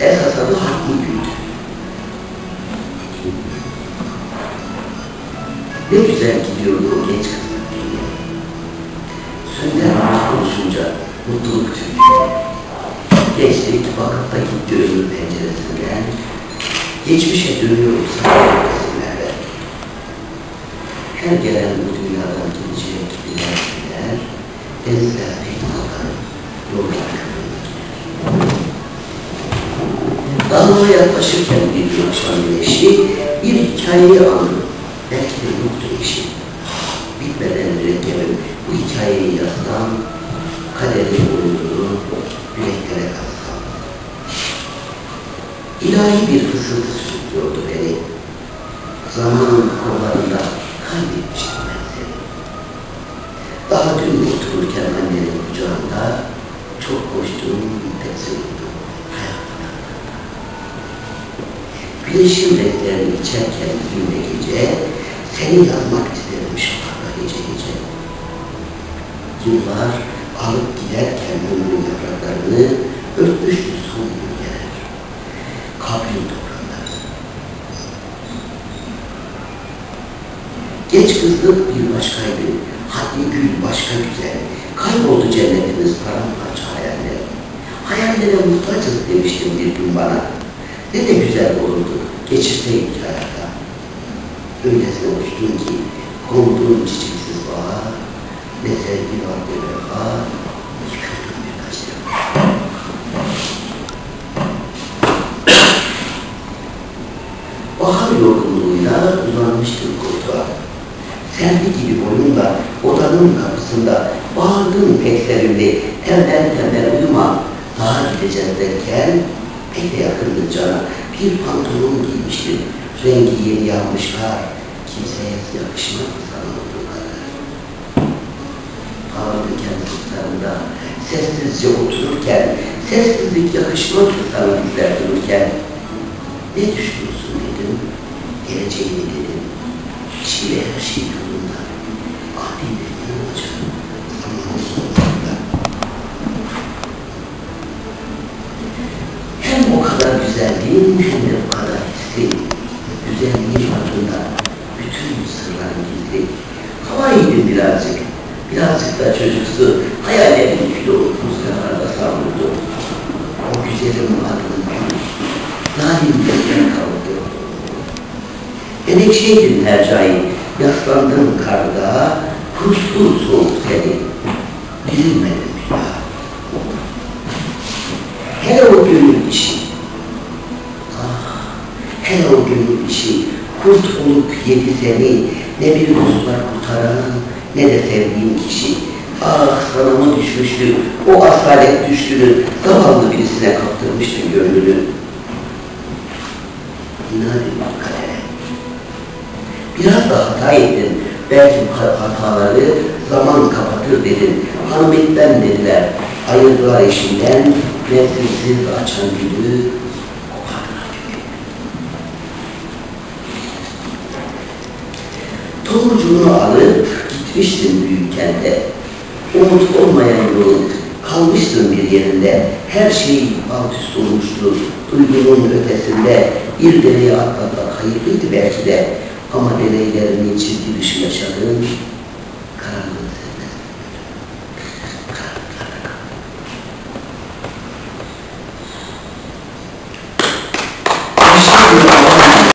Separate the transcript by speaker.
Speaker 1: esas adı Haklı Gül'dü. Ne güzel gidiyordu o genç kızın dünya. Sünder konuşunca mutluluk tüyüyor. Gençlik vakıfta gitti ömür penceresinden, geçmişe dönüyoruz resimlerle. Her gelen bu dünyadan gidecek birer, denizler pek kalkar, yollar Damlaya yaklaşırken bir akşam güneşi bir hikayeyi anladım. Belki de yoktu eşi. Bitmeden mürekkebim bu hikayeyi yazsam, kaderin oyununu yüreklere kalsam. İlahi bir fısıltı sürüklüyordu beni. Zamanın kollarında kaybetmiştim ben seni. Daha dün otururken annenin kucağında çok hoştuğum bir tezgahıydı Güneşin renklerini içerken ve gece seni yazmak isterim şafakta gece gece. Yıllar alıp giderken ömrün yapraklarını örtmüştü son gölgeler. Kabrin toprakları. Genç kızlık bir başkaydı, haddi gül başka güzel. Kayboldu cennetimiz paramparça hayaller. Hayallere muhtacız demiştim bir gün bana. Ne de güzel olurdu geçirseydik hayata. Öylesine uçtun ki konduğun çiçeksiz bağa, ne sevgi var ne vefa, yıkıldım birkaç defa. Bahar yorgunluğuyla uzanmıştım koltuğa. Sergi gibi boyunla odanın kapısında bağırdın pek sevimli, tembel tembel uyuma, daha gideceğiz derken pek de yakındı cana bir pantolon giymiştim. Rengi yeni yanmış kar, kimseye yakışmadı sana olduğu kadar. Ağırdı kendi kutlarında, sessizce otururken, sessizlik yakışmaz sana bizler dururken. Ne düşünüyorsun dedim, geleceğini dedim. Çile her şey yolunda. Birazcık da çocuksu. Hayallerin kilo rüzgarlarda savruldu. O güzelim adının gülü. Zalim gözler kaldı. Menekşeydin Hercai, yaslandın karda, kuştu soğuk seni, bilinmedim ya. Hele o gönül işi, ah, hele o gönül işi, kurt olup yedi seni, ne bir dostlar kurtaran, ne de sevdiğin kişi. Ah sana mı düşmüştü, o asalet düşkünü, zavallı birisine kaptırmıştın gönlünü. İnanın kadere. Biraz da hata ettin. Belki hataları zaman kapatır dedin. Hanımefetten dediler. Ayırdılar eşinden. Nefessiz açan gülü. Tomurcuğunu alıp gitmiştin büyük kente. Umut olmayan yolun kalmıştın bir yerinde. Her şey alt üst olmuştu. Duygunun ötesinde bir dereye atlatmak hayırlıydı belki de. Ama deneylerinin çizgi dışı yaşadığın